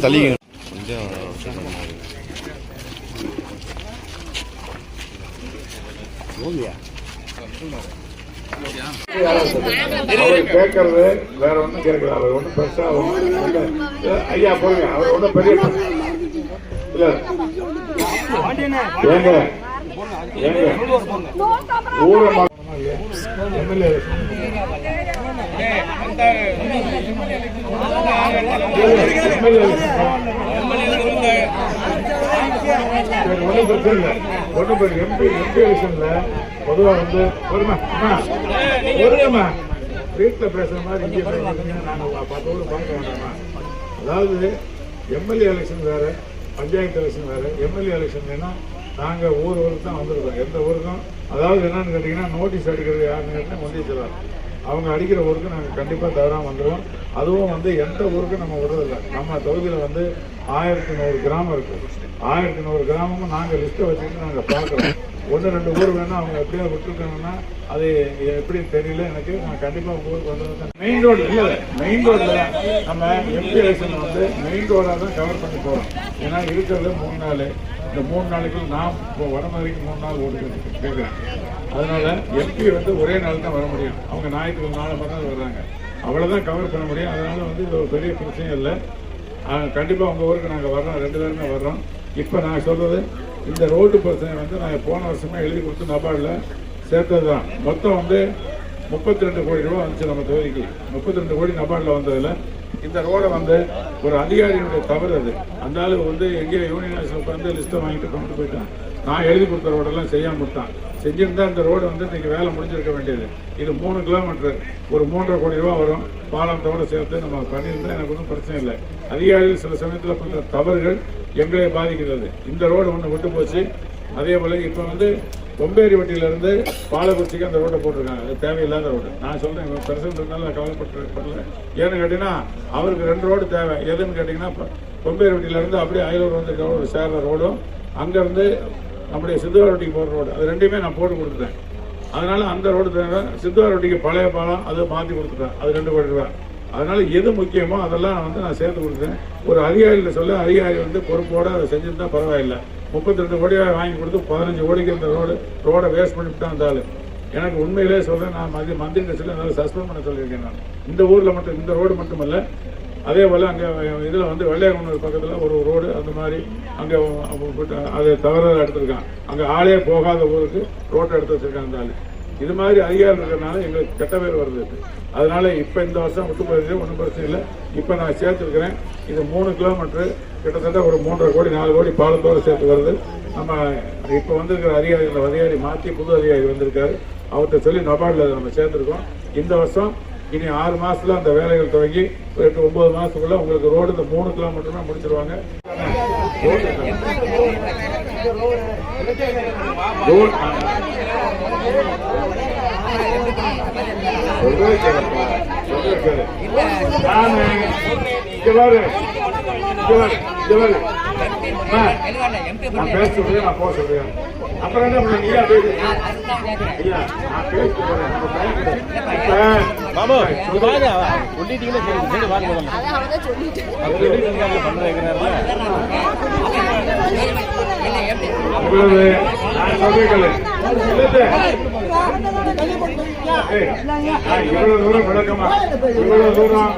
தள்ளிங்க அவர் கேட்கறது வேற ஒண்ணும் கேட்கல அவர் ஒண்ணும் பெருசா ஐயா போடுங்க அவர் ஒண்ணும் பெரிய இல்ல. ஏங்க. ஏங்க. ஊர எம்எல்ஏ ஒன்றும் பிரச்சனை இல்லை ஒன்றும் பிரச்சனை எம்பி எம்பி எலெக்ஷன்ல பொதுவாக வந்து பொறுமை அம்மா வீட்டில் பேசுற மாதிரி இங்கே நாங்கள் பத்து பார்க்க வேண்டாமா அதாவது எம்எல்ஏ எலெக்ஷன் வேற பஞ்சாயத்து எலெக்ஷன் வேற. எம்எல்ஏ எலெக்ஷன் வேணா நாங்கள் ஊர் ஊருக்கு தான் வந்திருக்கோம். எந்த ஊருக்கும்? அதாவது என்னன்னு கேட்டிங்கன்னா நோட்டீஸ் அடிக்கிறது யாருன்னு கேட்டால் ஒன்றிய அவங்க அடிக்கிற ஊருக்கு நாங்கள் கண்டிப்பாக தவறாமல் வந்துடுவோம் அதுவும் வந்து எந்த ஊருக்கும் நம்ம விடுறதில்லை. நம்ம தொகுதியில் வந்து ஆயிரத்தி நூறு கிராமம் இருக்குது ஆயிரத்தி நூறு கிராமமும் நாங்கள் லிஸ்ட்டை வச்சுட்டு நாங்கள் பார்க்குறோம். ஒன்று ரெண்டு ஊர் வேணா அவங்க எப்படியோ விட்டுருக்காங்கன்னா அது எப்படின்னு தெரியல எனக்கு. நான் கண்டிப்பாக உங்கள் ஊருக்கு வந்து மெயின் ரோடு இல்லை. மெயின் ரோட்டில் நம்ம எம்பி எலெக்ஷன் வந்து மெயின் ரோடாக தான் கவர் பண்ணி போகிறோம் ஏன்னா இருக்கிறது மூணு நாள். இந்த மூணு நாளைக்குள்ள நான் இப்போ வடமதுரைக்கு மூணு நாள் ஓட்டு கேட்குறேன் அதனால எம்பி வந்து ஒரே நாள் தான் வர முடியும். அவங்க ஞாயிற்றுக்கிழமை நாளை மறுநாள் வர்றாங்க. அவ்வளோதான் கவர் பண்ண முடியும். அதனால வந்து இது ஒரு பெரிய பிரச்சனை இல்லை. கண்டிப்பாக உங்கள் ஊருக்கு நாங்கள் வர்றோம். ரெண்டு பேருமே வர்றோம். இப்போ நான் சொல்கிறது இந்த ரோடு பிரச்சனை வந்து நான் போன வருஷமே எழுதி கொடுத்து நபார்டில் சேர்த்தது தான். மொத்தம் வந்து முப்பத்தி ரெண்டு கோடி ரூபா வந்துச்சு நம்ம தொகுதிக்கு முப்பத்தி ரெண்டு கோடி நபார்டில் வந்ததில் இந்த ரோடை வந்து ஒரு அதிகாரியுடைய தவறு அது. அந்த வந்து எங்கேயோ யூனியன் உட்காந்து லிஸ்ட்டை வாங்கிட்டு கொண்டு போயிட்டான். நான் எழுதி கொடுத்த ரோடெல்லாம் செய்யாமல் விட்டான் செஞ்சிருந்தா இந்த ரோடு வந்து இன்றைக்கி வேலை முடிஞ்சிருக்க வேண்டியது. இது மூணு கிலோமீட்டர் ஒரு மூன்றரை கோடி ரூபா வரும். பாலத்தோடு சேர்த்து நம்ம பண்ணியிருந்தால் எனக்கு ஒன்றும் பிரச்சனை இல்லை. அதிகாரிகள் சில சமயத்தில் பண்ணுற தவறுகள் எங்களை பாதிக்கிறது. இந்த ரோடு ஒன்று விட்டு போச்சு. அதே போல் இப்போ வந்து கொம்பேரிவட்டியிலிருந்து பாலக்குறிச்சிக்கு அந்த ரோட்டை போட்டிருக்காங்க. அது தேவையில்லாத ரோடு நான் சொல்றேன் பிரசிடண்ட் இருந்தாலும் நான் கவலைப்பட்டு ஏன்னு கேட்டிங்கன்னா அவருக்கு ரெண்டு ரோடு தேவை. எதுன்னு கேட்டிங்கன்னா இப்ப அப்படியே அயலூர் வந்து ஒரு சேர்ற ரோடும் அங்கேருந்து நம்முடைய சித்துவாரொட்டிக்கு போகிற ரோடு. அது ரெண்டையுமே நான் போட்டு கொடுத்துட்டேன். அதனால் அந்த ரோடு தேவை. சித்துவாரொட்டிக்கு பழைய பாலம் அதை மாற்றி கொடுத்துட்டேன். அது ரெண்டு கோடி ரூபாய் அதனால் எது முக்கியமோ அதெல்லாம் வந்து நான் சேர்த்து கொடுத்தேன் ஒரு அதிகாரியில் சொல்ல அதிகாரி வந்து பொறுப்போடு அதை செஞ்சுருந்தா பரவாயில்லை. முப்பத்தி ரெண்டு கோடியாக வாங்கி கொடுத்து பதினஞ்சு கோடிக்கு இந்த ரோடு ரோடை வேஸ்ட் பண்ணிவிட்டு தான் இருந்தாலும் எனக்கு உண்மையிலே சொல்கிறேன் நான் மதிய மந்திரி சொல்லி நல்லா சஸ்பெண்ட் பண்ண சொல்லியிருக்கேன் நான். இந்த ஊரில் மட்டும் இந்த ரோடு மட்டுமல்ல. அதே போல் அங்கே இதில் வந்து வெள்ளையகுண்டூர் பக்கத்தில் ஒரு ரோடு அந்த மாதிரி அங்கே அதை தவறாக எடுத்திருக்கான். அங்கே ஆளே போகாத ஊருக்கு ரோட்டை எடுத்து வச்சிருக்கான் அந்த இது மாதிரி அதிகாரம் இருக்கிறதுனால எங்களுக்கு கெட்ட பேர் வருது. அதனால இப்போ இந்த வருஷம் விட்டு போயிருது ஒன்றும் பிரச்சனை இல்லை. இப்போ நான் சேர்த்துருக்கிறேன். இது மூணு கிலோமீட்டர் கிட்டத்தட்ட ஒரு மூன்றரை கோடி நாலு கோடி பாலத்தோடு சேர்த்து வருது. நம்ம இப்போ வந்திருக்கிற அதிகாரி அதிகாரி மாற்றி புது அதிகாரி வந்திருக்காரு. அவர்கிட்ட சொல்லி நபார்டில் நம்ம சேர்த்துருக்கோம். இந்த வருஷம் இனி ஆறு மாசத்துல அந்த வேலைகள் துவங்கி ஒரு எட்டு ஒன்பது மாசத்துக்குள்ள உங்களுக்கு ரோடு இந்த மூணு கிலோமீட்டருமே முடிச்சிருவாங்க. ரோடு சொல்றது கேளுப்பா, சொல்றது கேளு. நானு இங்க பாரு, இங்க பாரு, இங்க பாரு. அம்மா, நான் பேச சொல்றேன், நான் போக சொல்றேன். அப்புறம் என்ன பண்ண நீயா பேசு இவ்வளவு தூரம் விளக்கமா? இவ்வளவு தூரம்?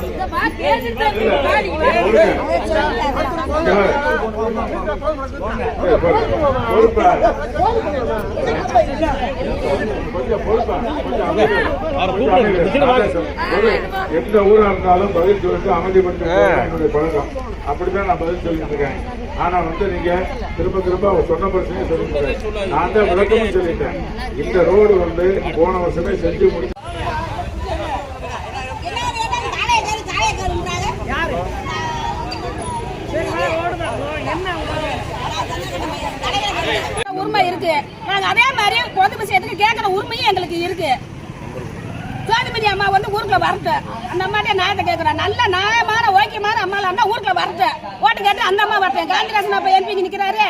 எந்த ஊரா இருந்தாலும் பதில் சொல்லிட்டு அமைதி அமைதிப்பட்டு என்னுடைய பழக்கம் அப்படிதான் நான் பதில் சொல்லிட்டு இருக்கேன் ஆனா வந்து நீங்க திரும்ப திரும்ப சொன்ன பிரச்சனையும் சொல்லிட்டு நான் தான் விளக்கமும் சொல்லிட்டேன் இந்த ரோடு வந்து போன வருஷமே செஞ்சு முடிச்சு உரிமை இருக்கு. நாங்க அதே மாதிரி குழந்தை விஷயத்துக்கு கேட்கிற உரிமையும் எங்களுக்கு இருக்கு. ஜோதிமதி அம்மா வந்து ஊருக்குள்ள வரட்டும் அந்த அம்மாட்டே நியாயத்தை கேட்கிறோம் நல்ல நியாயமான ஓகேமான அம்மால இருந்தா ஊருக்குள்ள வரட்டும் ஓட்டு கேட்டு அந்த அம்மா வரட்டும். காந்திராசன் அப்ப எம்பிக்கு நிக்கிறாரு.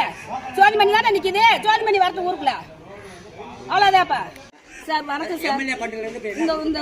ஜோதிமணி தானே நிக்குது. ஜோதிமணி வரட்டும் ஊருக்குள்ள. அவ்வளவுதான்ப்பா. சார் வணக்கம் சார். இந்த